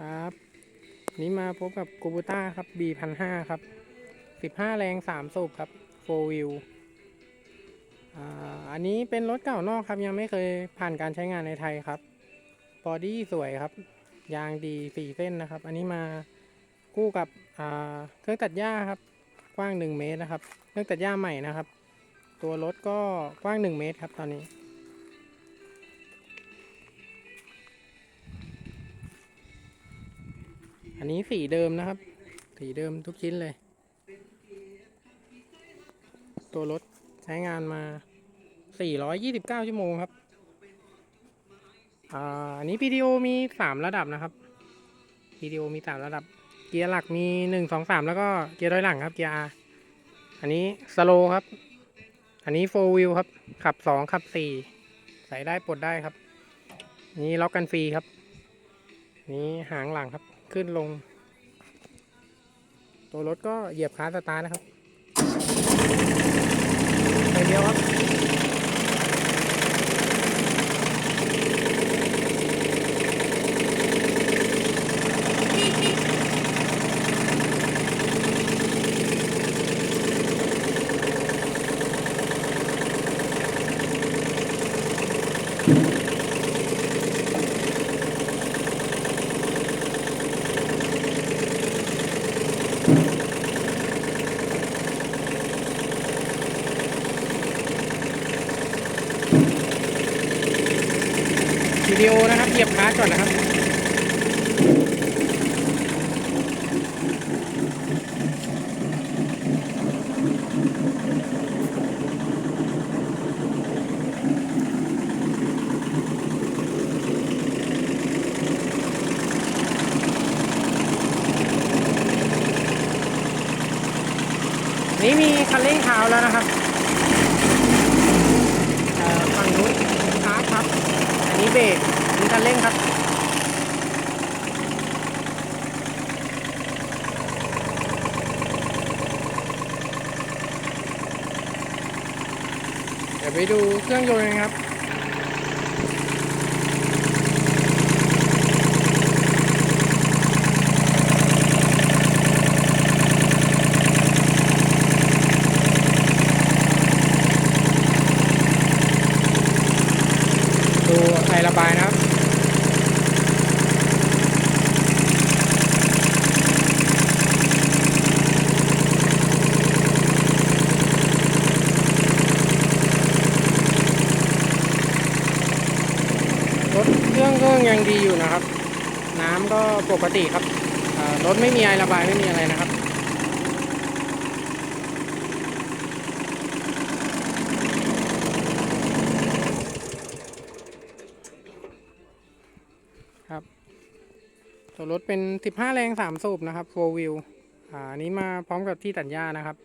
ครับนี้มาพบกับกูบูต้าครับ B พันห้าครับสิบห้าแรงสามสูบครับโฟวิวอันนี้เป็นรถเก่านอกครับ ยังไม่เคยผ่านการใช้งานในไทยครับบอดี้สวยครับ ยางดีสี่เส้นนะครับ อันนี้มาคู่กับเครื่องตัดหญ้าครับ กว้าง 1 เมตรนะครับ เครื่องตัดหญ้าใหม่นะครับ ตัวรถก็กว้าง 1 เมตรครับตอนนี้ อันนี้สีเดิมนะครับ สีเดิมทุกชิ้นเลย ตัวรถใช้งานมา 429 ชั่วโมงครับ อ่า อันนี้ PTO มี 3 ระดับนะครับ PTO มี 3 ระดับ เกียร์หลักมี 1 2 3 แล้วก็เกียร์ถอยหลังครับ เกียร์ R อันนี้สโลครับ อันนี้4 wheel ครับ ขับ 2 ขับ 4 ใส่ได้ปลดได้ครับ นี้ล็อกกันฟรีครับ นี้หางหลังครับ ขึ้นลง ตัวรถก็เหยียบคาสตาร์นะครับไปเดียวครับ วิดีโอนะครับเหยียบคาร์ก่อนนะครับ นี่มีคันเร่งเท้าแล้วนะครับเอ่อฝั่งนู้นคาร์ครับ อันนี้เบรกอันนี้ คันเร่งครับ เดี๋ยวไปดูเครื่องยนต์กันครับดูไอระบายนะครับ ครถเครื่องยังดีอยู่นะครับ น้ำก็ปกติครับรถไม่มีไอระบายไม่มีอะไรนะครับครับตัวรถเป็น 15 แรง 3 สูบนะครับ4 wheel อ่าอันนี้มาพร้อมกับที่ตัดหญ้านะครับ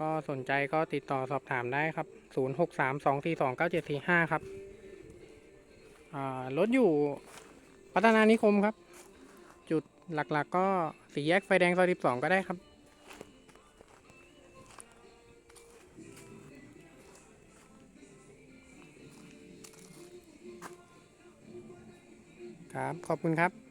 ก็สนใจก็ติดต่อสอบถามได้ครับ 0632429745 ครับอ่า รถอยู่พัฒนานิคมครับ จุดหลักๆกก็สี่แยกไฟแดงซอย12 ก็ได้ครับ ครับ ขอบคุณครับ